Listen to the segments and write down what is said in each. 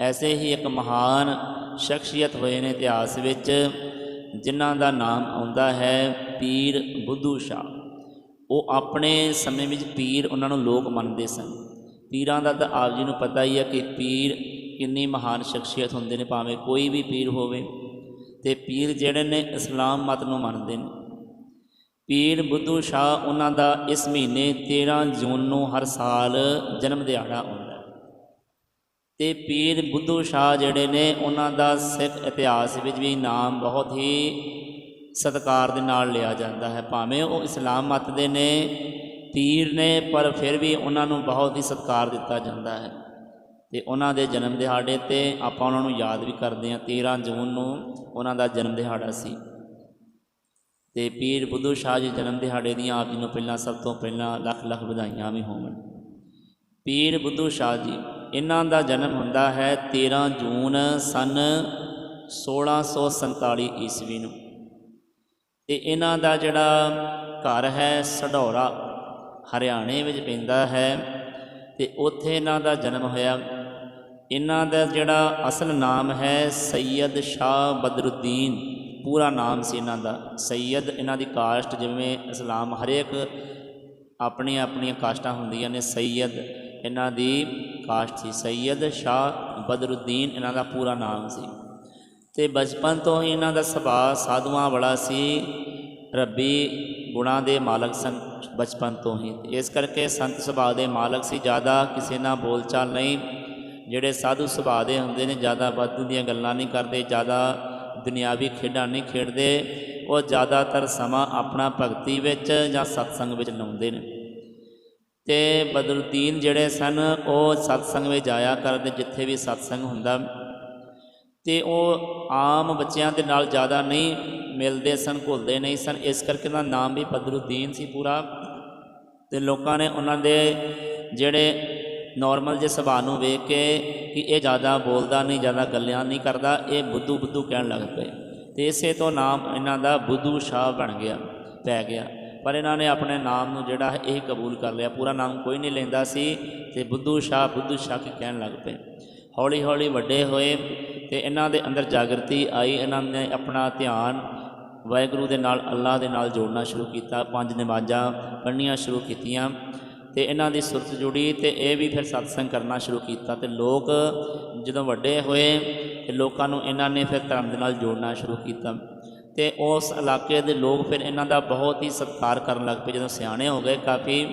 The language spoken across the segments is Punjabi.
ਐਸੇ ਹੀ ਇੱਕ ਮਹਾਨ ਸ਼ਖਸੀਅਤ ਹੋਏ ਨੇ ਇਤਿਹਾਸ ਵਿੱਚ, ਜਿਨ੍ਹਾਂ ਦਾ ਨਾਮ ਆਉਂਦਾ ਹੈ ਪੀਰ ਬੁੱਧੂ ਸ਼ਾਹ। ਉਹ ਆਪਣੇ ਸਮੇਂ ਵਿੱਚ ਪੀਰ ਉਹਨਾਂ ਨੂੰ ਲੋਕ ਮੰਨਦੇ ਸਨ। ਪੀਰਾਂ ਦਾ ਤਾਂ ਆਪ ਜੀ ਨੂੰ ਪਤਾ ਹੀ ਹੈ ਕਿ ਪੀਰ ਕਿੰਨੀ ਮਹਾਨ ਸ਼ਖਸੀਅਤ ਹੁੰਦੇ ਨੇ, ਭਾਵੇਂ ਕੋਈ ਵੀ ਪੀਰ ਹੋਵੇ। ਤੇ ਪੀਰ ਜਿਹੜੇ ਨੇ, ਇਸਲਾਮ ਮਤ ਨੂੰ ਮੰਨਦੇ ਨੇ। ਪੀਰ ਬੁੱਧੂ ਸ਼ਾਹ ਉਹਨਾਂ ਦਾ ਇਸ ਮਹੀਨੇ 13 ਜੂਨ ਨੂੰ ਹਰ ਸਾਲ ਜਨਮ ਦਿਹਾੜਾ ਆਉਂਦਾ ਤੇ ਪੀਰ ਬੁੱਧੂ ਸ਼ਾਹ ਜਿਹੜੇ ਨੇ, ਉਹਨਾਂ ਦਾ ਸਿੱਖ ਇਤਿਹਾਸ ਵਿੱਚ ਵੀ ਨਾਮ ਬਹੁਤ ਹੀ ਸਤਿਕਾਰ ਦੇ ਨਾਲ ਲਿਆ ਜਾਂਦਾ ਹੈ। ਭਾਵੇਂ ਉਹ ਇਸਲਾਮ ਮਤ ਦੇ ਨੇ, ਪੀਰ ਨੇ, ਪਰ ਫਿਰ ਵੀ ਉਹਨਾਂ ਨੂੰ ਬਹੁਤ ਹੀ ਸਤਿਕਾਰ ਦਿੱਤਾ ਜਾਂਦਾ ਹੈ। ਤੇ ਉਹਨਾਂ ਦੇ ਜਨਮ ਦਿਹਾੜੇ ਤੇ ਆਪਾਂ ਉਹਨਾਂ ਨੂੰ ਯਾਦ ਵੀ ਕਰਦੇ ਹਾਂ 13 ਜੂਨ ਨੂੰ ਉਹਨਾਂ ਦਾ ਜਨਮ ਦਿਹਾੜਾ ਸੀ। ਤੇ ਪੀਰ ਬੁੱਧੂ ਸ਼ਾਹ ਜੀ ਜਨਮ ਦਿਹਾੜੇ ਦੀਆਂ ਆਪ ਜੀ ਨੂੰ ਪਹਿਲਾਂ ਸਭ ਤੋਂ ਪਹਿਲਾਂ ਲੱਖ ਲੱਖ ਵਧਾਈਆਂ ਵੀ ਹੋਣ ਪੀਰ ਬੁੱਧੂ ਸ਼ਾਹ ਜੀ ਇਹਨਾਂ ਦਾ ਜਨਮ ਹੁੰਦਾ ਹੈ 13 ਜੂਨ ਸਨ 1647 ਈਸਵੀ ਨੂੰ। ਤੇ ਇਹਨਾਂ ਦਾ ਜਿਹੜਾ ਘਰ ਹੈ ਸਢੌਰਾ, ਹਰਿਆਣੇ ਵਿੱਚ ਪੈਂਦਾ ਹੈ ਤੇ ਉੱਥੇ ਇਹਨਾਂ ਦਾ ਜਨਮ ਹੋਇਆ। ਇਹਨਾਂ ਦਾ ਜਿਹੜਾ ਅਸਲ ਨਾਮ ਹੈ ਸੈਯਦ ਸ਼ਾਹ ਬਦਰੁਦੀਨ। ਪੂਰਾ ਨਾਮ ਸੀ ਇਹਨਾਂ ਦਾ। ਸੈਯਦ ਇਹਨਾਂ ਦੀ ਕਾਸਟ ਜਿਵੇਂ ਇਸਲਾਮ ਹਰੇਕ ਆਪਣੀਆਂ ਆਪਣੀਆਂ ਕਾਸਟਾਂ ਹੁੰਦੀਆਂ ਨੇ। ਸੈਯਦ ਇਹਨਾਂ ਦੀ ਕਾਸਟ ਸੀ ਸੈਯਦ ਸ਼ਾਹ ਬਦਰੁਦੀਨ, ਇਹਨਾਂ ਦਾ ਪੂਰਾ ਨਾਮ ਸੀ। ਤੇ ਬਚਪਨ ਤੋਂ ਹੀ ਇਹਨਾਂ ਦਾ ਸੁਭਾਅ ਸਾਧੂਆਂ ਵਾਲਾ ਸੀ। ਰੱਬੀ ਗੁਣਾਂ ਦੇ ਮਾਲਕ ਸਨ ਬਚਪਨ ਤੋਂ ਹੀ। ਇਸ ਕਰਕੇ ਸੰਤ ਸੁਭਾਅ ਦੇ ਮਾਲਕ ਸੀ। ਜ਼ਿਆਦਾ ਕਿਸੇ ਨਾਲ ਬੋਲਚਾਲ ਨਹੀਂ। ਜਿਹੜੇ ਸਾਧੂ ਸੁਭਾਅ ਦੇ ਹੁੰਦੇ ਨੇ, ਜ਼ਿਆਦਾ ਵਾਧੂ ਦੀਆਂ ਗੱਲਾਂ ਨਹੀਂ ਕਰਦੇ, ਜ਼ਿਆਦਾ ਦੁਨਿਆਵੀ ਖੇਡਾਂ ਨਹੀਂ ਖੇਡਦੇ, ਉਹ ਜ਼ਿਆਦਾਤਰ ਸਮਾਂ ਆਪਣਾ ਭਗਤੀ ਵਿੱਚ ਜਾਂ ਸਤਸੰਗ ਵਿੱਚ ਲਾਉਂਦੇ ਨੇ। ਤੇ ਬਦਰੁਦੀਨ ਜਿਹੜੇ ਸਨ, ਉਹ ਸਤਸੰਗ ਵਿੱਚ ਜਾਇਆ ਕਰਦੇ ਜਿੱਥੇ ਵੀ ਸਤਸੰਗ ਹੁੰਦਾ। ਤੇ ਉਹ ਆਮ ਬੱਚਿਆਂ ਦੇ ਨਾਲ ਜ਼ਿਆਦਾ ਨਹੀਂ ਮਿਲਦੇ ਸਨ, ਘੁਲਦੇ ਨਹੀਂ ਸਨ। ਇਸ ਕਰਕੇ ਉਹਨਾਂ ਦਾ ਨਾਮ ਵੀ ਬਦਰੁਦੀਨ ਸੀ ਪੂਰਾ। ਤੇ ਲੋਕਾਂ ਨੇ ਉਹਨਾਂ ਦੇ ਜਿਹੜੇ ਨਾਰਮਲ ਜੇ ਸੁਭਾਅ ਨੂੰ ਵੇਖ ਕੇ ਕਿ ਇਹ ਜ਼ਿਆਦਾ ਬੋਲਦਾ ਨਹੀਂ, ਜ਼ਿਆਦਾ ਗੱਲਾਂ ਨਹੀਂ ਕਰਦਾ, ਇਹ ਬੁੱਧੂ ਬੁੱਧੂ ਕਹਿਣ ਲੱਗ ਪਏ। ਤੇ ਇਸੇ ਤੋਂ ਨਾਮ ਇਹਨਾਂ ਦਾ ਬੁੱਧੂ ਸ਼ਾਹ ਬਣ ਗਿਆ, ਪੈ ਗਿਆ। ਪਰ ਇਹਨਾਂ ਨੇ ਆਪਣੇ ਨਾਮ ਨੂੰ ਜਿਹੜਾ ਹੈ ਇਹ ਕਬੂਲ ਕਰ ਲਿਆ। ਪੂਰਾ ਨਾਮ ਕੋਈ ਨਹੀਂ ਲੈਂਦਾ ਸੀ ਤੇ ਬੁੱਧੂ ਸ਼ਾਹ ਬੁੱਧੂ ਸ਼ਾਹ ਕਹਿਣ ਲੱਗ ਪਏ। ਹੌਲੀ ਹੌਲੀ ਵੱਡੇ ਹੋਏ ਤੇ ਇਹਨਾਂ ਦੇ ਅੰਦਰ ਜਾਗਰਤੀ ਆਈ। ਇਹਨਾਂ ਨੇ ਆਪਣਾ ਧਿਆਨ ਵਾਹਿਗੁਰੂ ਦੇ ਨਾਲ ਅੱਲਾ ਦੇ ਨਾਲ ਜੋੜਨਾ ਸ਼ੁਰੂ ਕੀਤਾ। ਪੰਜ ਨਮਾਜ਼ਾਂ ਪੜ੍ਹਨੀਆਂ ਸ਼ੁਰੂ ਕੀਤੀਆਂ ਤੇ ਇਹਨਾਂ ਦੀ ਸੁਰਤ ਜੁੜੀ ਤੇ ਇਹ ਵੀ ਫਿਰ ਸਤਸੰਗ ਕਰਨਾ ਸ਼ੁਰੂ ਕੀਤਾ ਤੇ ਲੋਕ ਜਦੋਂ ਵੱਡੇ ਹੋਏ ਤੇ ਲੋਕਾਂ ਨੂੰ ਇਹਨਾਂ ਨੇ ਫਿਰ ਧਰਮ ਦੇ ਨਾਲ ਜੋੜਨਾ ਸ਼ੁਰੂ ਕੀਤਾ। ਤੇ ਉਸ ਇਲਾਕੇ ਦੇ ਲੋਕ ਫਿਰ ਇਹਨਾਂ ਦਾ ਬਹੁਤ ਹੀ ਸਤਿਕਾਰ ਕਰਨ ਲੱਗ ਪਏ ਜਦੋਂ ਸਿਆਣੇ ਹੋ ਗਏ ਕਾਫੀ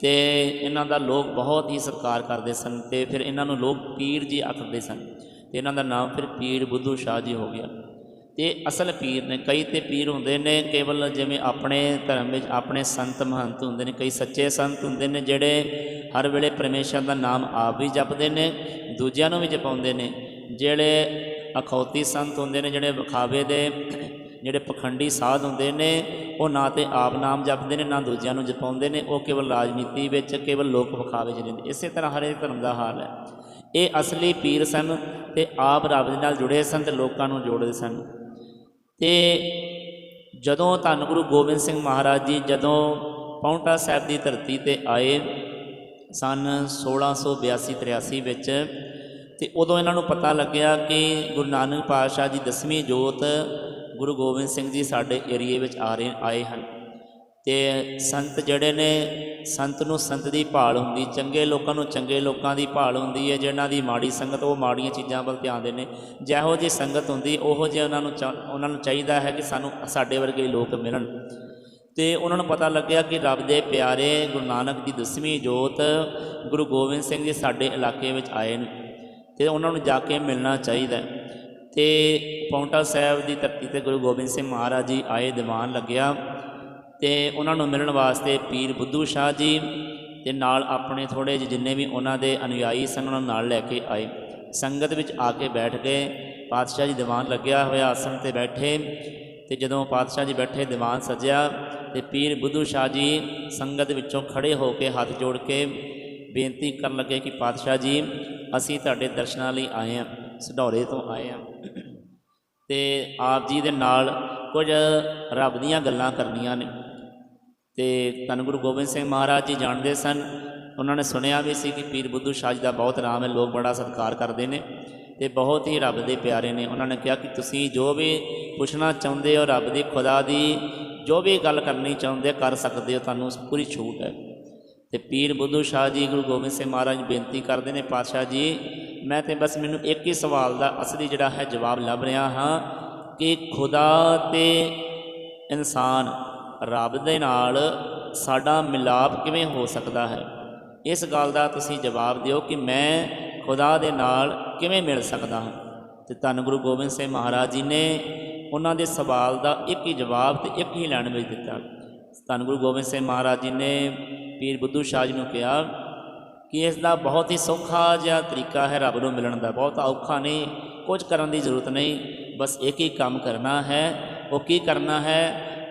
ਤੇ ਇਹਨਾਂ ਦਾ ਲੋਕ ਬਹੁਤ ਹੀ ਸਤਿਕਾਰ ਕਰਦੇ ਸਨ ਤੇ ਫਿਰ ਇਹਨਾਂ ਨੂੰ ਲੋਕ ਪੀਰ ਜੀ ਆਖਦੇ ਸਨ ਤੇ ਇਹਨਾਂ ਦਾ ਨਾਮ ਫਿਰ ਪੀਰ ਬੁੱਧੂ ਸ਼ਾਹ ਜੀ ਹੋ ਗਿਆ। ਤੇ ਅਸਲ ਪੀਰ ਨੇ ਕਈ ਤੇ ਪੀਰ ਹੁੰਦੇ ਨੇ ਕੇਵਲ ਜਿਵੇਂ ਆਪਣੇ ਧਰਮ ਵਿੱਚ ਆਪਣੇ ਸੰਤ ਮਹੰਤ ਹੁੰਦੇ ਨੇ, ਕਈ ਸੱਚੇ ਸੰਤ ਹੁੰਦੇ ਨੇ ਜਿਹੜੇ ਹਰ ਵੇਲੇ ਪਰਮੇਸ਼ਰ ਦਾ ਨਾਮ ਆਪ ਵੀ ਜਪਦੇ ਨੇ, ਦੂਜਿਆਂ ਨੂੰ ਵੀ ਜਪਾਉਂਦੇ ਨੇ, ਜਿਹੜੇ ਅਖੌਤੀ ਸੰਤ ਹੁੰਦੇ ਨੇ, ਜਿਹੜੇ ਵਿਖਾਵੇ ਦੇ ਜਿਹੜੇ ਪਖੰਡੀ ਸਾਧ ਹੁੰਦੇ ਨੇ, ਉਹ ਨਾ ਤੇ ਆਪ ਨਾਮ ਜਪਦੇ ਨੇ, ਨਾ ਦੂਜਿਆਂ ਨੂੰ ਜਪਾਉਂਦੇ ਨੇ, ਉਹ ਕੇਵਲ ਰਾਜਨੀਤੀ ਵਿੱਚ, ਕੇਵਲ ਲੋਕ ਵਿਖਾਵੇ 'ਚ ਰਹਿੰਦੇ। ਇਸੇ ਤਰ੍ਹਾਂ ਹਰੇਕ ਧਰਮ ਦਾ ਹਾਲ ਹੈ। ਇਹ ਅਸਲੀ ਪੀਰ ਸਨ ਤੇ ਆਪ ਰੱਬ ਦੇ ਨਾਲ ਜੁੜੇ ਸਨ ਤੇ ਲੋਕਾਂ ਨੂੰ ਜੋੜਦੇ ਸਨ। ਤੇ ਜਦੋਂ ਧੰਨ ਗੁਰੂ ਗੋਬਿੰਦ ਸਿੰਘ ਮਹਾਰਾਜ ਜੀ ਜਦੋਂ ਪੌਂਟਾ ਸਾਹਿਬ ਦੀ ਧਰਤੀ ਤੇ ਆਏ ਸਨ 1682 83 ਵਿੱਚ, ਤੇ ਉਦੋਂ ਇਹਨਾਂ ਨੂੰ ਪਤਾ ਲੱਗਿਆ ਕਿ ਗੁਰੂ ਨਾਨਕ ਪਾਤਸ਼ਾਹ ਜੀ ਦਸਵੀਂ ਜੋਤ ਗੁਰੂ ਗੋਬਿੰਦ ਸਿੰਘ ਜੀ ਸਾਡੇ ਏਰੀਏ ਵਿੱਚ ਆ ਰਹੇ, ਆਏ ਹਨ। ਤੇ ਸੰਤ ਜਿਹੜੇ ਨੇ, ਸੰਤ ਨੂੰ ਸੰਤ ਦੀ ਭਾਲ ਹੁੰਦੀ, ਚੰਗੇ ਲੋਕਾਂ ਨੂੰ ਚੰਗੇ ਲੋਕਾਂ ਦੀ ਭਾਲ ਹੁੰਦੀ ਹੈ, ਜਿਹਨਾਂ ਦੀ ਮਾੜੀ ਸੰਗਤ, ਉਹ ਮਾੜੀਆਂ ਚੀਜ਼ਾਂ ਵੱਲ ਧਿਆਨ ਦਿੰਦੇ ਜਿਹੋ ਜਿਹੀ ਸੰਗਤ ਹੁੰਦੀ, ਉਹੋ ਜਿਹਾ ਉਹਨਾਂ ਨੂੰ ਚਾ- ਉਹਨਾਂ ਨੂੰ ਚਾਹੀਦਾ ਹੈ ਕਿ ਸਾਨੂੰ ਸਾਡੇ ਵਰਗੇ ਲੋਕ ਮਿਲਣ। ਤੇ ਉਹਨਾਂ ਨੂੰ ਪਤਾ ਲੱਗਿਆ ਕਿ ਰੱਬ ਦੇ ਪਿਆਰੇ ਗੁਰੂ ਨਾਨਕ ਦੀ ਦਸਵੀਂ ਜੋਤ ਗੁਰੂ ਗੋਬਿੰਦ ਸਿੰਘ ਜੀ ਸਾਡੇ ਇਲਾਕੇ ਵਿੱਚ ਆਏ ਨੇ। ਤੇ ਉਹਨਾਂ ਨੂੰ ਜਾ ਕੇ ਮਿਲਣਾ ਚਾਹੀਦਾ ਹੈ। ਤੇ ਪੌਂਟਾ ਸਾਹਿਬ ਦੀ ਧਰਤੀ ਤੇ ਗੁਰੂ ਗੋਬਿੰਦ ਸਿੰਘ ਮਹਾਰਾਜ ਜੀ ਆਏ, ਦੀਵਾਨ ਲੱਗਿਆ ਤੇ ਉਹਨਾਂ ਨੂੰ ਮਿਲਣ ਵਾਸਤੇ ਪੀਰ ਬੁੱਧੂ ਸ਼ਾਹ ਜੀ ਤੇ ਨਾਲ ਆਪਣੇ ਥੋੜੇ ਜਿਹੇ ਜਿੰਨੇ ਵੀ ਉਹਨਾਂ ਦੇ ਅਨੁਯਾਈ ਸਨ, ਉਹਨਾਂ ਨੂੰ ਨਾਲ ਲੈ ਕੇ ਆਏ। ਸੰਗਤ ਵਿੱਚ ਆ ਕੇ ਬੈਠ ਗਏ। ਪਾਤਸ਼ਾਹ ਜੀ ਦੀਵਾਨ ਲੱਗਿਆ ਹੋਇਆ ਆਸਣ ਤੇ ਬੈਠੇ ਤੇ ਜਦੋਂ ਪਾਤਸ਼ਾਹ ਜੀ ਬੈਠੇ, ਦੀਵਾਨ ਸਜਿਆ ਤੇ ਪੀਰ ਬੁੱਧੂ ਸ਼ਾਹ ਜੀ ਸੰਗਤ ਵਿੱਚੋਂ ਖੜੇ ਹੋ ਕੇ ਹੱਥ ਜੋੜ ਕੇ ਬੇਨਤੀ ਕਰਨ ਲੱਗੇ ਕਿ ਪਾਤਸ਼ਾਹ ਜੀ, ਅਸੀਂ ਤੁਹਾਡੇ ਦਰਸ਼ਨਾਂ ਲਈ ਆਏ ਹਾਂ, ਸਢੌਰੇ ਤੋਂ ਆਏ ਹਾਂ। ਤੇ ਆਪ ਜੀ ਦੇ ਨਾਲ ਕੁਝ ਰੱਬ ਦੀਆਂ ਗੱਲਾਂ ਕਰਨੀਆਂ ਨੇ। ਤੇ ਧੰਨ ਗੁਰੂ ਗੋਬਿੰਦ ਸਿੰਘ ਮਹਾਰਾਜ ਜੀ ਜਾਣਦੇ ਸਨ। ਉਹਨਾਂ ਨੇ ਸੁਣਿਆ ਵੀ ਸੀ ਕਿ ਪੀਰ ਬੁੱਧੂ ਸ਼ਾਹ ਜੀ ਦਾ ਬਹੁਤ ਨਾਮ ਹੈ, ਲੋਕ ਬੜਾ ਸਤਿਕਾਰ ਕਰਦੇ ਨੇ ਤੇ ਬਹੁਤ ਹੀ ਰੱਬ ਦੇ ਪਿਆਰੇ ਨੇ। ਉਹਨਾਂ ਨੇ ਕਿਹਾ ਕਿ ਤੁਸੀਂ ਜੋ ਵੀ ਪੁੱਛਣਾ ਚਾਹੁੰਦੇ ਹੋ, ਰੱਬ ਦੀ ਖੁਦਾ ਦੀ ਜੋ ਵੀ ਗੱਲ ਕਰਨੀ ਚਾਹੁੰਦੇ, ਕਰ ਸਕਦੇ ਹੋ। ਤੁਹਾਨੂੰ ਪੂਰੀ ਛੂਟ ਹੈ। ਤੇ ਪੀਰ ਬੁੱਧੂ ਸ਼ਾਹ ਜੀ, ਗੁਰੂ ਗੋਬਿੰਦ ਸਿੰਘ ਮਹਾਰਾਜ ਨੂੰ ਬੇਨਤੀ ਕਰਦੇ ਨੇ, ਪਾਤਸ਼ਾਹ ਜੀ ਮੈਂ ਤੇ ਬਸ ਮੈਨੂੰ ਇੱਕ ਹੀ ਸਵਾਲ ਦਾ ਅਸਲੀ ਜਿਹੜਾ ਹੈ ਜਵਾਬ ਲੱਭ ਰਿਹਾ ਹਾਂ ਕਿ ਖੁਦਾ ਤੇ ਇਨਸਾਨ ਰੱਬ ਦੇ ਨਾਲ ਸਾਡਾ ਮਿਲਾਪ ਕਿਵੇਂ ਹੋ ਸਕਦਾ ਹੈ? ਇਸ ਗੱਲ ਦਾ ਤੁਸੀਂ ਜਵਾਬ ਦਿਓ ਕਿ ਮੈਂ ਖੁਦਾ ਦੇ ਨਾਲ ਕਿਵੇਂ ਮਿਲ ਸਕਦਾ ਹਾਂ? ਤੇ ਧੰਨ ਗੁਰੂ ਗੋਬਿੰਦ ਸਿੰਘ ਮਹਾਰਾਜ ਜੀ ਨੇ ਉਹਨਾਂ ਦੇ ਸਵਾਲ ਦਾ ਇੱਕ ਹੀ ਜਵਾਬ ਤੇ ਇੱਕ ਹੀ ਲਾਈਨ ਵਿੱਚ ਦਿੱਤਾ। ਧੰਨ ਗੁਰੂ ਗੋਬਿੰਦ ਸਿੰਘ ਮਹਾਰਾਜ ਜੀ ਨੇ ਪੀਰ ਬੁੱਧੂ ਸ਼ਾਹ ਜੀ ਨੂੰ ਕਿਹਾ ਕਿ ਇਸ ਦਾ ਬਹੁਤ ਹੀ ਸੌਖਾ ਜਿਹਾ ਤਰੀਕਾ ਹੈ ਰੱਬ ਨੂੰ ਮਿਲਣ ਦਾ। ਬਹੁਤ ਔਖਾ ਨਹੀਂ, ਕੁਝ ਕਰਨ ਦੀ ਜ਼ਰੂਰਤ ਨਹੀਂ, ਬਸ ਇੱਕ ਹੀ ਕੰਮ ਕਰਨਾ ਹੈ, ਉਹ ਕੀ ਕਰਨਾ ਹੈ?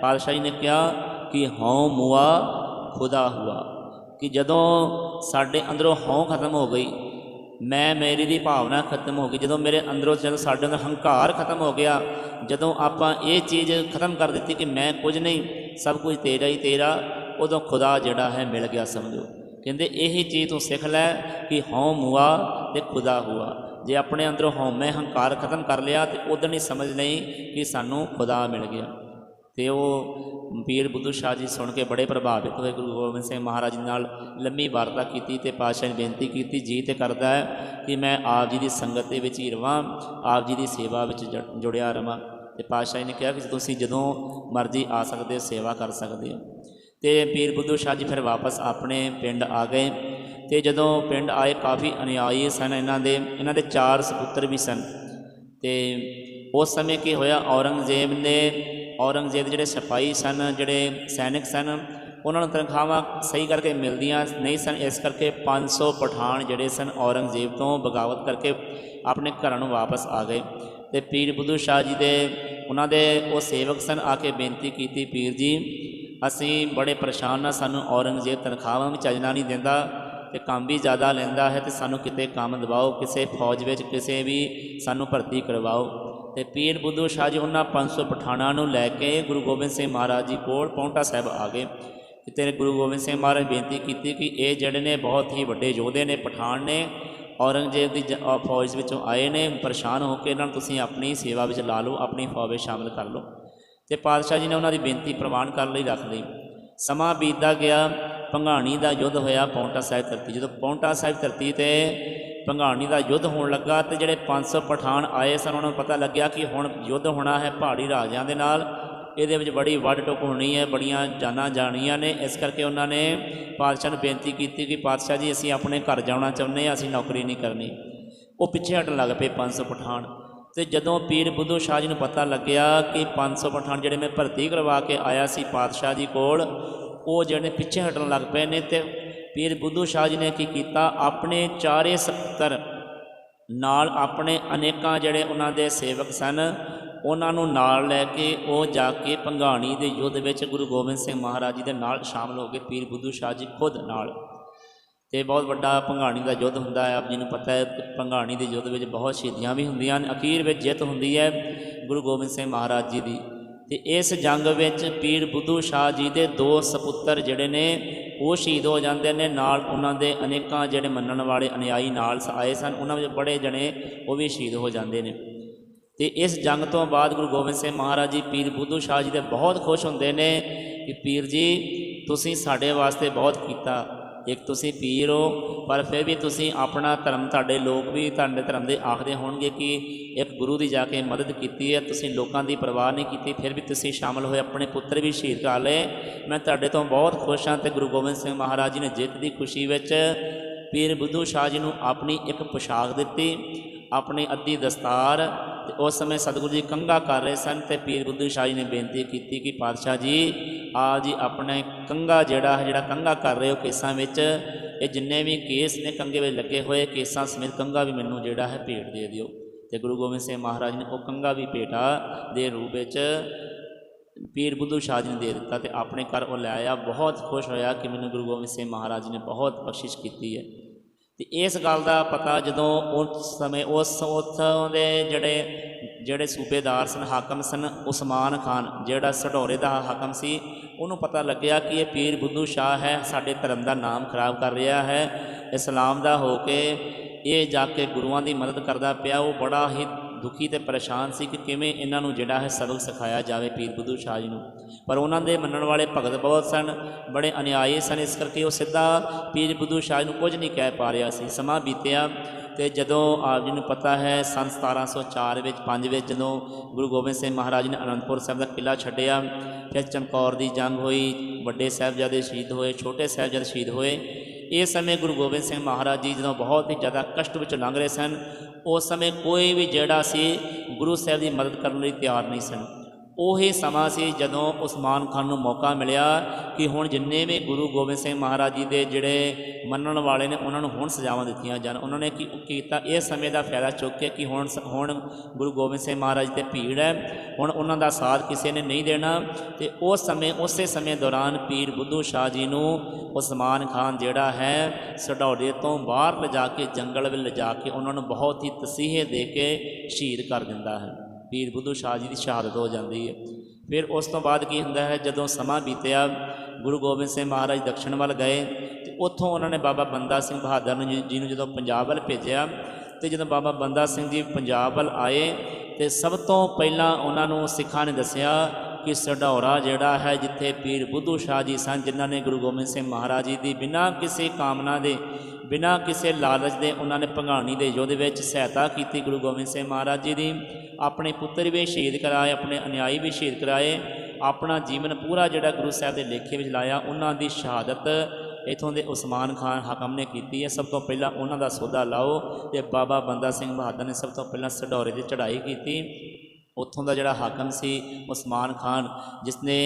ਪਾਤਸ਼ਾਹ ਜੀ ਨੇ ਕਿਹਾ ਕਿ ਹਉ ਮੁਆ ਖੁਦਾ ਹੁਆ, ਕਿ ਜਦੋਂ ਸਾਡੇ ਅੰਦਰੋਂ ਹਉ ਖਤਮ ਹੋ ਗਈ, ਮੈਂ ਮੇਰੀ ਦੀ ਭਾਵਨਾ ਖਤਮ ਹੋ ਗਈ, ਜਦੋਂ ਮੇਰੇ ਅੰਦਰੋਂ ਜਦੋਂ ਸਾਡੇ ਅੰਦਰ ਹੰਕਾਰ ਖਤਮ ਹੋ ਗਿਆ, ਜਦੋਂ ਆਪਾਂ ਇਹ ਚੀਜ਼ ਖਤਮ ਕਰ ਦਿੱਤੀ ਕਿ ਮੈਂ ਕੁਝ ਨਹੀਂ, ਸਭ ਕੁਝ ਤੇਰਾ ਹੀ ਤੇਰਾ, ਉਦੋਂ ਖੁਦਾ ਜਿਹੜਾ ਹੈ ਮਿਲ ਗਿਆ ਸਮਝੋ। ਕਹਿੰਦੇ ਇਹੀ ਚੀਜ਼ ਤੋਂ ਸਿੱਖ ਲੈ ਕਿ ਹਉ ਮੁਆ ਤੇ ਖੁਦਾ ਹੁਆ। ਜੇ ਆਪਣੇ ਅੰਦਰੋਂ ਹਉਮੈ ਹੰਕਾਰ ਖਤਮ ਕਰ ਲਿਆ ਤੇ ਉਦੋਂ ਹੀ ਸਮਝ ਲਈ ਕਿ ਸਾਨੂੰ ਖੁਦਾ ਮਿਲ ਗਿਆ। ਤੇ ਉਹ ਪੀਰ ਬੁੱਧੂ ਸ਼ਾਹ ਜੀ ਸੁਣ ਕੇ ਬੜੇ ਪ੍ਰਭਾਵਿਤ ਹੋਏ, ਗੁਰੂ ਗੋਬਿੰਦ ਸਿੰਘ ਮਹਾਰਾਜ ਜੀ ਨਾਲ ਲੰਮੀ ਵਾਰਤਾ ਕੀਤੀ ਤੇ ਪਾਤਸ਼ਾਹ ਨੇ ਬੇਨਤੀ ਕੀਤੀ, ਜੀ ਤੇ ਕਰਦਾ ਹੈ ਕਿ ਮੈਂ ਆਪ ਜੀ ਦੀ ਸੰਗਤ ਦੇ ਵਿੱਚ ਹੀ ਰਵਾਂ, ਆਪ ਜੀ ਦੀ ਸੇਵਾ ਵਿੱਚ ਜੁੜ- ਜੁੜਿਆ ਰਵਾਂ। ਤੇ ਪਾਤਸ਼ਾਹ ਜੀ ਨੇ ਕਿਹਾ ਕਿ ਤੁਸੀਂ ਜਦੋਂ ਮਰਜ਼ੀ ਆ ਸਕਦੇ ਹੋ, ਸੇਵਾ ਕਰ ਸਕਦੇ ਹੋ। ਤੇ ਪੀਰ ਬੁੱਧੂ ਸ਼ਾਹ ਜੀ ਫਿਰ ਵਾਪਸ ਆਪਣੇ ਪਿੰਡ ਆ ਗਏ ਤੇ ਜਦੋਂ ਪਿੰਡ ਆਏ ਕਾਫੀ ਅਨੁਯਾਈ ਸਨ ਇਹਨਾਂ ਦੇ ਇਹਨਾਂ ਦੇ ਚਾਰ ਸੁਪੁੱਤਰ ਵੀ ਸਨ। ਤੇ ਉਸ ਸਮੇਂ ਕੀ ਹੋਇਆ, ਔਰੰਗਜ਼ੇਬ ਨੇ, ਔਰੰਗਜ਼ੇਬ ਦੇ ਜਿਹੜੇ ਸਿਪਾਹੀ ਸਨ, ਜਿਹੜੇ ਸੈਨਿਕ ਸਨ, ਉਹਨਾਂ ਨੂੰ ਤਨਖਾਹਾਂ ਸਹੀ ਕਰਕੇ ਮਿਲਦੀਆਂ ਨਹੀਂ ਸਨ। ਇਸ ਕਰਕੇ 500 ਪਠਾਨ ਜਿਹੜੇ ਸਨ ਔਰੰਗਜ਼ੇਬ ਤੋਂ ਬਗਾਵਤ ਕਰਕੇ ਆਪਣੇ ਘਰਾਂ ਨੂੰ ਵਾਪਸ ਆ ਗਏ। ਤੇ ਪੀਰ ਬੁੱਧੂ ਸ਼ਾਹ ਜੀ ਦੇ, ਉਹਨਾਂ ਦੇ ਉਹ ਸੇਵਕ ਸਨ, ਆ ਕੇ ਬੇਨਤੀ ਕੀਤੀ, ਪੀਰ ਜੀ ਅਸੀਂ ਬੜੇ ਪਰੇਸ਼ਾਨ ਆ ਸਾਨੂੰ ਔਰੰਗਜ਼ੇਬ ਤਨਖਾਹਾਂ ਵੀ ਚੱਜਣਾ ਨਹੀਂ ਦਿੰਦਾ ਤੇ ਕੰਮ ਵੀ ਜ਼ਿਆਦਾ ਲੈਂਦਾ ਹੈ ਤੇ ਸਾਨੂੰ ਕਿਤੇ ਕੰਮ ਦਿਵਾਓ, ਕਿਸੇ ਫੌਜ ਵਿੱਚ ਕਿਸੇ ਵੀ ਸਾਨੂੰ ਭਰਤੀ ਕਰਵਾਓ। ਤੇ ਪੀਰ ਬੁੱਧੂ ਸ਼ਾਹ ਜੀ ਉਹਨਾਂ 500 ਪਠਾਣਾਂ ਨੂੰ ਲੈ ਕੇ ਗੁਰੂ ਗੋਬਿੰਦ ਸਿੰਘ ਮਹਾਰਾਜ ਜੀ ਕੋਲ ਪੌਂਟਾ ਸਾਹਿਬ ਆ ਗਏ। ਤੇ ਤੇਰੇ ਗੁਰੂ ਗੋਬਿੰਦ ਸਿੰਘ ਮਹਾਰਾਜ ਬੇਨਤੀ ਕੀਤੀ ਕਿ ਇਹ ਜਿਹੜੇ ਨੇ ਬਹੁਤ ਹੀ ਵੱਡੇ ਯੋਧੇ ਨੇ ਪਠਾਨ ਨੇ, ਔਰੰਗਜ਼ੇਬ ਦੀ ਜ- ਫੌਜ ਵਿੱਚੋਂ ਆਏ ਨੇ, ਪਰੇਸ਼ਾਨ ਹੋ ਕੇ ਇਹਨਾਂ ਨੂੰ ਤੁਸੀਂ ਆਪਣੀ ਸੇਵਾ ਵਿੱਚ ਲਾ ਲਓ, ਆਪਣੀ ਫੌਜ ਵਿੱਚ ਸ਼ਾਮਲ ਕਰ ਲਓ। ਤੇ ਪਾਤਸ਼ਾਹ ਜੀ ਨੇ ਉਹਨਾਂ ਦੀ ਬੇਨਤੀ ਪ੍ਰਵਾਨ ਕਰਨ ਲਈ, ਰੱਖ ਲਈ। ਸਮਾਂ ਬੀਤਦਾ ਗਿਆ, ਭੰਗਾਣੀ ਦਾ ਯੁੱਧ ਹੋਇਆ ਪੌਂਟਾ ਸਾਹਿਬ ਧਰਤੀ। ਜਦੋਂ ਪੌਂਟਾ ਸਾਹਿਬ ਧਰਤੀ ਤੇ ਭੰਗਾਣੀ ਦਾ ਯੁੱਧ ਹੋਣ ਲੱਗਾ ਤੇ ਜਿਹੜੇ 500 ਪਠਾਨ ਆਏ ਸਨ, ਉਹਨਾਂ ਨੂੰ ਪਤਾ ਲੱਗਿਆ ਕਿ ਹੁਣ ਯੁੱਧ ਹੋਣਾ ਹੈ ਪਹਾੜੀ ਰਾਜਿਆਂ ਦੇ ਨਾਲ। ਇਹਦੇ ਵਿੱਚ ਬੜੀ ਵੱਡ ਟੁੱਕ ਹੋਣੀ ਹੈ, ਬੜੀਆਂ ਜਾਨਾਂ ਜਾਣੀਆਂ ਨੇ। ਇਸ ਕਰਕੇ ਉਹਨਾਂ ਨੇ ਪਾਤਸ਼ਾਹ ਨੂੰ ਬੇਨਤੀ ਕੀਤੀ ਕਿ ਪਾਤਸ਼ਾਹ ਜੀ, ਅਸੀਂ ਆਪਣੇ ਘਰ ਜਾਣਾ ਚਾਹੁੰਦੇ ਹਾਂ, ਅਸੀਂ ਨੌਕਰੀ ਨਹੀਂ ਕਰਨੀ। ਉਹ ਪਿੱਛੇ ਹਟਣ ਲੱਗ ਪਏ 500 ਪਠਾਨ। ਤੇ ਜਦੋਂ ਪੀਰ ਬੁੱਧੂ ਸ਼ਾਹ ਜੀ ਨੂੰ ਪਤਾ ਲੱਗਿਆ ਕਿ 500 ਪਠਾਨ ਜਿਹੜੇ ਮੈਂ ਭਰਤੀ ਕਰਵਾ ਕੇ ਆਇਆ ਸੀ ਪਾਤਸ਼ਾਹ ਜੀ ਕੋਲ, ਉਹ ਜਿਹੜੇ ਪਿੱਛੇ ਹਟਣ ਲੱਗ ਪਏ ਨੇ ਤੇ ਪੀਰ ਬੁੱਧੂ ਸ਼ਾਹ ਜੀ ਨੇ ਕੀ ਕੀਤਾ? ਆਪਣੇ ਚਾਰੇ ਸਕੱਤਰ ਨਾਲ ਆਪਣੇ ਅਨੇਕਾਂ ਜਿਹੜੇ ਉਹਨਾਂ ਦੇ ਸੇਵਕ ਸਨ, ਉਹਨਾਂ ਨੂੰ ਨਾਲ ਲੈ ਕੇ ਉਹ ਜਾ ਕੇ ਭੰਗਾਣੀ ਦੇ ਯੁੱਧ ਵਿੱਚ ਗੁਰੂ ਗੋਬਿੰਦ ਸਿੰਘ ਮਹਾਰਾਜ ਜੀ ਦੇ ਨਾਲ ਸ਼ਾਮਲ ਹੋ ਗਏ ਪੀਰ ਬੁੱਧੂ ਸ਼ਾਹ ਜੀ ਖੁਦ ਨਾਲ ਤੇ ਬਹੁਤ ਵੱਡਾ ਭੰਗਾਣੀ ਦਾ ਯੁੱਧ ਹੁੰਦਾ ਹੈ। ਆਪ ਜੀ ਨੂੰ ਪਤਾ ਹੈ ਕਿ ਭੰਗਾਣੀ ਦੇ ਯੁੱਧ ਵਿੱਚ ਬਹੁਤ ਸ਼ਹੀਦੀਆਂ ਵੀ ਹੁੰਦੀਆਂ ਹਨ। ਅਖੀਰ ਵਿੱਚ ਜਿੱਤ ਹੁੰਦੀ ਹੈ ਗੁਰੂ ਗੋਬਿੰਦ ਸਿੰਘ ਮਹਾਰਾਜ ਜੀ ਦੀ। ਤੇ ਇਸ ਜੰਗ ਵਿੱਚ ਪੀਰ ਬੁੱਧੂ ਸ਼ਾਹ ਜੀ ਦੇ ਦੋ ਸਪੁੱਤਰ ਜਿਹੜੇ ਨੇ, ਉਹ ਸ਼ਹੀਦ ਹੋ ਜਾਂਦੇ ਨੇ। ਨਾਲ ਉਹਨਾਂ ਦੇ ਅਨੇਕਾਂ ਜਿਹੜੇ ਮੰਨਣ ਵਾਲੇ ਅਨਿਆਈ ਨਾਲ ਆਏ ਸਨ, ਉਹਨਾਂ ਵਿੱਚ ਬੜੇ ਜਣੇ ਉਹ ਵੀ ਸ਼ਹੀਦ ਹੋ ਜਾਂਦੇ ਨੇ। ਤੇ ਇਸ ਜੰਗ ਤੋਂ ਬਾਅਦ ਗੁਰੂ ਗੋਬਿੰਦ ਸਿੰਘ ਮਹਾਰਾਜ ਜੀ, ਪੀਰ ਬੁੱਧੂ ਸ਼ਾਹ ਜੀ ਦੇ ਬਹੁਤ ਖੁਸ਼ ਹੁੰਦੇ ਨੇ ਕਿ, ਪੀਰ ਜੀ, ਤੁਸੀਂ ਸਾਡੇ ਵਾਸਤੇ ਬਹੁਤ ਕੀਤਾ। ਇੱਕ ਤੁਸੀਂ ਪੀਰ ਹੋ, ਪਰ ਫਿਰ ਵੀ ਤੁਸੀਂ ਆਪਣਾ ਧਰਮ ਤੁਹਾਡੇ ਲੋਕ ਵੀ ਤੁਹਾਡੇ ਧਰਮ ਦੇ ਆਖਦੇ ਹੋਣਗੇ ਕਿ ਇੱਕ ਗੁਰੂ ਦੀ ਜਾ ਕੇ ਮਦਦ ਕੀਤੀ ਹੈ, ਤੁਸੀਂ ਲੋਕਾਂ ਦੀ ਪਰਵਾਹ ਨਹੀਂ ਕੀਤੀ, ਫਿਰ ਵੀ ਤੁਸੀਂ ਸ਼ਾਮਲ ਹੋਏ, ਆਪਣੇ ਪੁੱਤਰ ਵੀ ਸ਼ਹੀਦ ਕਰ ਲਏ। ਮੈਂ ਤੁਹਾਡੇ ਤੋਂ ਬਹੁਤ ਖੁਸ਼ ਹਾਂ ਤੇ ਗੁਰੂ ਗੋਬਿੰਦ ਸਿੰਘ ਮਹਾਰਾਜ ਜੀ ਨੇ ਜਿੱਤ ਦੀ ਖੁਸ਼ੀ ਵਿੱਚ ਪੀਰ ਬੁੱਧੂ ਸ਼ਾਹ ਜੀ ਨੂੰ ਆਪਣੀ ਇੱਕ ਪੁਸ਼ਾਕ ਦਿੱਤੀ, ਆਪਣੀ ਅੱਧੀ ਦਸਤਾਰ ਤੇ ਉਸ ਸਮੇਂ ਸਤਿਗੁਰੂ ਜੀ ਕੰਘਾ ਕਰ ਰਹੇ ਸਨ ਤੇ ਪੀਰ ਬੁੱਧੂ ਸ਼ਾਹ ਜੀ ਨੇ ਬੇਨਤੀ ਕੀਤੀ ਕਿ ਪਾਤਸ਼ਾਹ ਜੀ ਆ ਜੀ ਆਪਣੇ ਕੰਘਾ ਜਿਹੜਾ ਹੈ, ਜਿਹੜਾ ਕੰਘਾ ਕਰ ਰਹੇ ਹੋ ਕੇਸਾਂ ਵਿੱਚ, ਇਹ ਜਿੰਨੇ ਵੀ ਕੇਸ ਨੇ ਕੰਘੇ ਵਿੱਚ ਲੱਗੇ ਹੋਏ ਕੇਸਾਂ ਸਮੇਤ ਕੰਘਾ ਵੀ ਮੈਨੂੰ ਜਿਹੜਾ ਹੈ ਭੇਟ ਦੇ ਦਿਓ। ਤੇ ਗੁਰੂ ਗੋਬਿੰਦ ਸਿੰਘ ਮਹਾਰਾਜ ਨੇ ਉਹ ਕੰਘਾ ਵੀ ਭੇਟਾ ਦੇ ਰੂਪ ਵਿੱਚ ਪੀਰ ਬੁੱਧੂ ਸ਼ਾਹ ਜੀ ਨੇ ਦੇ ਦਿੱਤਾ ਤੇ ਆਪਣੇ ਘਰ ਉਹ ਲੈ ਆਇਆ। ਬਹੁਤ ਖੁਸ਼ ਹੋਇਆ ਕਿ ਮੈਨੂੰ ਗੁਰੂ ਗੋਬਿੰਦ ਸਿੰਘ ਮਹਾਰਾਜ ਨੇ ਬਹੁਤ ਬਖਸ਼ਿਸ਼ ਕੀਤੀ ਹੈ। ਤੇ ਇਸ ਗੱਲ ਦਾ ਪਤਾ ਜਦੋਂ ਉਸ ਸਮੇਂ, ਉਸ ਉੱਥੋਂ ਦੇ ਜਿਹੜੇ ਜਿਹੜੇ ਸੂਬੇਦਾਰ ਸਨ, ਹਾਕਮ ਸਨ, ਉਸਮਾਨ ਖਾਨ, ਜਿਹੜਾ ਸਢੋਰੇ ਦਾ ਹਾਕਮ ਸੀ, ਉਹਨੂੰ ਪਤਾ ਲੱਗਿਆ ਕਿ ਇਹ ਪੀਰ ਬੁੱਧੂ ਸ਼ਾਹ ਹੈ, ਸਾਡੇ ਧਰਮ ਦਾ ਨਾਮ ਖਰਾਬ ਕਰ ਰਿਹਾ ਹੈ, ਇਸਲਾਮ ਦਾ ਹੋ ਕੇ ਇਹ ਜਾ ਕੇ ਗੁਰੂਆਂ ਦੀ ਮਦਦ ਕਰਦਾ ਪਿਆ, ਉਹ ਬੜਾ ਹੀ ਦੁਖੀ ਤੇ ਪਰੇਸ਼ਾਨ ਸੀ ਕਿ ਕਿਵੇਂ ਇਹਨਾਂ ਨੂੰ ਜਿਹੜਾ ਹੈ ਸਬਕ ਸਿਖਾਇਆ ਜਾਵੇ ਪੀਰ ਬੁੱਧੂ ਸ਼ਾਹ ਜੀ ਨੂੰ। ਪਰ ਉਹਨਾਂ ਦੇ ਮੰਨਣ ਵਾਲੇ ਭਗਤ ਬਹੁਤ ਸਨ, ਬੜੇ ਅਨਿਆਏ ਸਨ, ਇਸ ਕਰਕੇ ਉਹ ਸਿੱਧਾ ਪੀਰ ਬੁੱਧੂ ਸ਼ਾਹ ਜੀ ਨੂੰ ਕੁਝ ਨਹੀਂ ਕਹਿ ਪਾ ਰਿਹਾ ਸੀ। ਸਮਾਂ ਬੀਤਿਆ ਤੇ ਜਦੋਂ ਆਪ ਜੀ ਨੂੰ ਪਤਾ ਹੈ ਸੰਨ 1704 ਵਿੱਚ 5 ਵਿੱਚ ਜਦੋਂ ਗੁਰੂ ਗੋਬਿੰਦ ਸਿੰਘ ਮਹਾਰਾਜ ਨੇ ਅਨੰਦਪੁਰ ਸਾਹਿਬ ਦਾ ਕਿਲਾ ਛੱਡਿਆ, ਫਿਰ ਚਮਕੌਰ ਦੀ ਜੰਗ ਹੋਈ, ਵੱਡੇ ਸਾਹਿਬਜ਼ਾਦੇ ਸ਼ਹੀਦ ਹੋਏ, ਛੋਟੇ ਸਾਹਿਬਜ਼ਾਦੇ ਸ਼ਹੀਦ ਹੋਏ। ਇਸ ਸਮੇਂ ਗੁਰੂ ਗੋਬਿੰਦ ਸਿੰਘ ਮਹਾਰਾਜ ਜੀ ਜਦੋਂ ਬਹੁਤ ਹੀ ਜ਼ਿਆਦਾ ਕਸ਼ਟ ਵਿੱਚ ਲੰਘ ਰਹੇ ਸਨ, ਉਸ ਸਮੇਂ ਕੋਈ ਵੀ ਜਿਹੜਾ ਸੀ ਗੁਰੂ ਸਾਹਿਬ ਦੀ ਮਦਦ ਕਰਨ ਲਈ ਤਿਆਰ ਨਹੀਂ ਸਨ। ਉਹੀ ਸਮਾਂ ਸੀ ਜਦੋਂ ਉਸਮਾਨ ਖਾਨ ਨੂੰ ਮੌਕਾ ਮਿਲਿਆ ਕਿ ਹੁਣ ਜਿੰਨੇ ਵੀ ਗੁਰੂ ਗੋਬਿੰਦ ਸਿੰਘ ਮਹਾਰਾਜ ਜੀ ਦੇ ਜਿਹੜੇ ਮੰਨਣ ਵਾਲੇ ਨੇ ਉਹਨਾਂ ਨੂੰ ਹੁਣ ਸਜ਼ਾਵਾਂ ਦਿੱਤੀਆਂ ਜਾਣ, ਉਹਨਾਂ ਨੇ ਕੀ ਕੀਤਾ? ਇਹ ਸਮੇਂ ਦਾ ਫਾਇਦਾ ਚੁੱਕ ਕੇ ਕਿ ਹੁਣ ਸ- ਹੁਣ ਗੁਰੂ ਗੋਬਿੰਦ ਸਿੰਘ ਮਹਾਰਾਜ ਤੇ ਭੀੜ ਹੈ, ਹੁਣ ਉਹਨਾਂ ਦਾ ਸਾਥ ਕਿਸੇ ਨੇ ਨਹੀਂ ਦੇਣਾ ਤੇ ਉਸ ਸਮੇਂ, ਉਸੇ ਸਮੇਂ ਦੌਰਾਨ ਪੀਰ ਬੁੱਧੂ ਸ਼ਾਹ ਜੀ ਨੂੰ ਉਸਮਾਨ ਖਾਨ ਜਿਹੜਾ ਹੈ ਸਡੌੜੇ ਤੋਂ ਬਾਹਰ ਲਿਜਾ ਕੇ, ਜੰਗਲ ਵਿੱਚ ਲਿਜਾ ਕੇ ਉਹਨਾਂ ਨੂੰ ਬਹੁਤ ਹੀ ਤਸੀਹੇ ਦੇ ਕੇ ਸ਼ਹੀਦ ਕਰ ਦਿੰਦਾ ਹੈ। ਪੀਰ ਬੁੱਧੂ ਸ਼ਾਹ ਜੀ ਦੀ ਸ਼ਹਾਦਤ ਹੋ ਜਾਂਦੀ ਹੈ। ਫਿਰ ਉਸ ਤੋਂ ਬਾਅਦ ਕੀ ਹੁੰਦਾ ਹੈ, ਜਦੋਂ ਸਮਾਂ ਬੀਤਿਆ, ਗੁਰੂ ਗੋਬਿੰਦ ਸਿੰਘ ਮਹਾਰਾਜ ਦਕਸ਼ਣ ਵੱਲ ਗਏ, ਤੇ ਉੱਥੋਂ ਉਹਨਾਂ ਨੇ ਬਾਬਾ ਬੰਦਾ ਸਿੰਘ ਬਹਾਦਰ ਨੂੰ ਜੀ- ਨੂੰ ਜਦੋਂ ਪੰਜਾਬ ਵੱਲ ਭੇਜਿਆ, ਤੇ ਜਦੋਂ ਬਾਬਾ ਬੰਦਾ ਸਿੰਘ ਜੀ ਪੰਜਾਬ ਵੱਲ ਆਏ, ਤੇ ਸਭ ਤੋਂ ਪਹਿਲਾਂ ਉਹਨਾਂ ਨੂੰ ਸਿੱਖਾਂ ਨੇ ਦੱਸਿਆ ਕਿ ਸਡੌਰਾ ਜਿਹੜਾ ਹੈ, ਜਿੱਥੇ ਪੀਰ ਬੁੱਧੂ ਸ਼ਾਹ ਜੀ ਸਨ, ਜਿਨ੍ਹਾਂ ਨੇ ਗੁਰੂ ਗੋਬਿੰਦ ਸਿੰਘ ਮਹਾਰਾਜ ਜੀ ਦੀ ਬਿਨਾਂ ਕਿਸੇ ਕਾਮਨਾ ਦੇ ਬਿਨਾਂ ਕਿਸੇ ਲਾਲਚ ਦੇ ਉਹਨਾਂ ਨੇ ਭੰਗਾਣੀ ਦੇ ਯੁੱਧ ਵਿੱਚ ਸਹਾਇਤਾ ਕੀਤੀ ਗੁਰੂ ਗੋਬਿੰਦ ਸਿੰਘ ਮਹਾਰਾਜ ਜੀ ਦੀ। ਆਪਣੇ ਪੁੱਤਰ ਵੀ ਸ਼ਹੀਦ ਕਰਾਏ, ਆਪਣੇ ਅਨਿਆਈ ਵੀ ਸ਼ਹੀਦ ਕਰਾਏ। ਆਪਣਾ ਜੀਵਨ ਪੂਰਾ ਜਿਹੜਾ ਗੁਰੂ ਸਾਹਿਬ ਦੇ ਲੇਖੇ ਵਿੱਚ ਲਾਇਆ, ਉਹਨਾਂ ਦੀ ਸ਼ਹਾਦਤ ਇਥੋਂ ਦੇ ਉਸਮਾਨ ਖਾਨ ਹਾਕਮ ਨੇ ਕੀਤੀ ਹੈ। ਸਭ ਤੋਂ ਪਹਿਲਾਂ ਉਹਨਾਂ ਦਾ ਸੌਦਾ ਲਾਓ ਤੇ ਬਾਬਾ ਬੰਦਾ ਸਿੰਘ ਬਹਾਦਰ ਨੇ ਸਭ ਤੋਂ ਪਹਿਲਾਂ ਸਡੌਰੇ ਦੀ ਚੜ੍ਹਾਈ ਕੀਤੀ। ਉੱਥੋਂ ਦਾ ਜਿਹੜਾ ਹਾਕਮ ਸੀ ਉਸਮਾਨ ਖਾਨ ਜਿਸ ਨੇ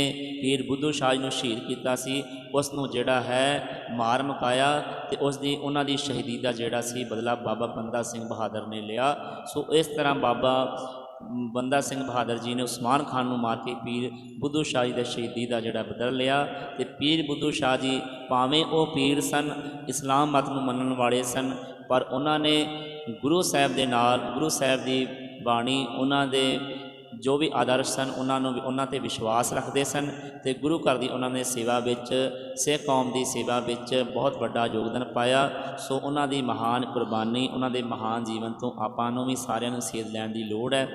ਪੀਰ ਬੁੱਧੂ ਸ਼ਾਹ ਜੀ ਨੂੰ ਸ਼ਹੀਦ ਕੀਤਾ ਸੀ ਉਸ ਨੂੰ ਜਿਹੜਾ ਹੈ ਮਾਰ ਮੁਕਾਇਆ ਤੇ ਉਸ ਦੀ ਉਹਨਾਂ ਦੀ ਸ਼ਹੀਦੀ ਦਾ ਜਿਹੜਾ ਸੀ ਬਦਲਾ ਬਾਬਾ ਬੰਦਾ ਸਿੰਘ ਬਹਾਦਰ ਨੇ ਲਿਆ। ਸੋ ਇਸ ਤਰ੍ਹਾਂ ਬਾਬਾ ਬੰਦਾ ਸਿੰਘ ਬਹਾਦਰ ਜੀ ਨੇ ਉਸਮਾਨ ਖਾਨ ਨੂੰ ਮਾਰ ਕੇ ਪੀਰ ਬੁੱਧੂ ਸ਼ਾਹ ਜੀ ਦੇ ਸ਼ਹੀਦੀ ਦਾ ਜਿਹੜਾ ਬਦਲ ਲਿਆ ਤੇ ਪੀਰ ਬੁੱਧੂ ਸ਼ਾਹ ਜੀ ਭਾਵੇਂ ਉਹ ਪੀਰ ਸਨ, ਇਸਲਾਮ ਮਤ ਨੂੰ ਮੰਨਣ ਵਾਲੇ ਸਨ, ਪਰ ਉਹਨਾਂ ਨੇ ਗੁਰੂ ਸਾਹਿਬ ਦੇ ਨਾਲ, ਗੁਰੂ ਸਾਹਿਬ ਦੀ ਬਾਣੀ ਉਹਨਾਂ ਦੇ ਜੋ ਵੀ ਆਦਰਸ਼ ਸਨ, ਉਹਨਾਂ ਨੂੰ ਵੀ, ਉਹਨਾਂ ਤੇ ਵਿਸ਼ਵਾਸ ਰੱਖਦੇ ਸਨ ਤੇ ਗੁਰੂ ਘਰ ਦੀ ਉਹਨਾਂ ਨੇ ਸੇਵਾ ਵਿੱਚ, ਸਿੱਖ ਕੌਮ ਦੀ ਸੇਵਾ ਵਿੱਚ ਬਹੁਤ ਵੱਡਾ ਯੋਗਦਾਨ ਪਾਇਆ। ਸੋ ਉਹਨਾਂ ਦੀ ਮਹਾਨ ਕੁਰਬਾਨੀ, ਉਹਨਾਂ ਦੇ ਮਹਾਨ ਜੀਵਨ ਤੋਂ ਆਪਾਂ ਨੂੰ ਵੀ ਸਾਰਿਆਂ ਨੂੰ ਸੇਧ ਲੈਣ ਦੀ ਲੋੜ ਹੈ।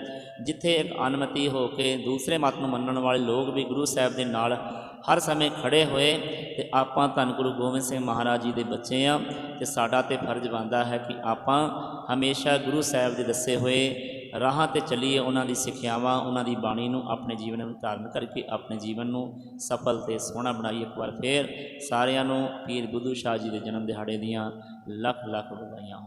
ਜਿੱਥੇ ਇੱਕ ਅਨਮਤੀ ਹੋ ਕੇ ਦੂਸਰੇ ਮਤ ਨੂੰ ਮੰਨਣ ਵਾਲੇ ਲੋਕ ਵੀ ਗੁਰੂ ਸਾਹਿਬ ਦੇ ਨਾਲ ਹਰ ਸਮੇਂ ਖੜੇ ਹੋਏ ਤੇ ਆਪਾਂ ਧੰਨ ਗੁਰੂ ਗੋਬਿੰਦ ਸਿੰਘ ਮਹਾਰਾਜ ਜੀ ਦੇ ਬੱਚੇ ਆ ਤੇ ਸਾਡਾ ਤੇ ਫਰਜ਼ ਬਣਦਾ ਹੈ ਕਿ ਆਪਾਂ ਹਮੇਸ਼ਾ ਗੁਰੂ ਸਾਹਿਬ ਦੇ ਦੱਸੇ ਹੋਏ ਰਾਹਾਂ ਤੇ ਚੱਲੀਏ, ਉਹਨਾਂ ਦੀ ਸਿੱਖਿਆਵਾਂ, ਉਹਨਾਂ ਦੀ ਬਾਣੀ ਨੂੰ ਆਪਣੇ ਜੀਵਨ ਵਿੱਚ ਧਾਰਨ ਕਰਕੇ ਆਪਣੇ ਜੀਵਨ ਨੂੰ ਸਫਲ ਤੇ ਸੋਹਣਾ ਬਣਾਈਏ। ਇੱਕ ਵਾਰ ਫੇਰ ਸਾਰਿਆਂ ਨੂੰ ਪੀਰ ਬੁੱਧੂ ਸ਼ਾਹ ਜੀ ਦੇ ਜਨਮ ਦਿਹਾੜੇ ਦੀਆਂ ਲੱਖ ਲੱਖ ਵਧਾਈਆਂ।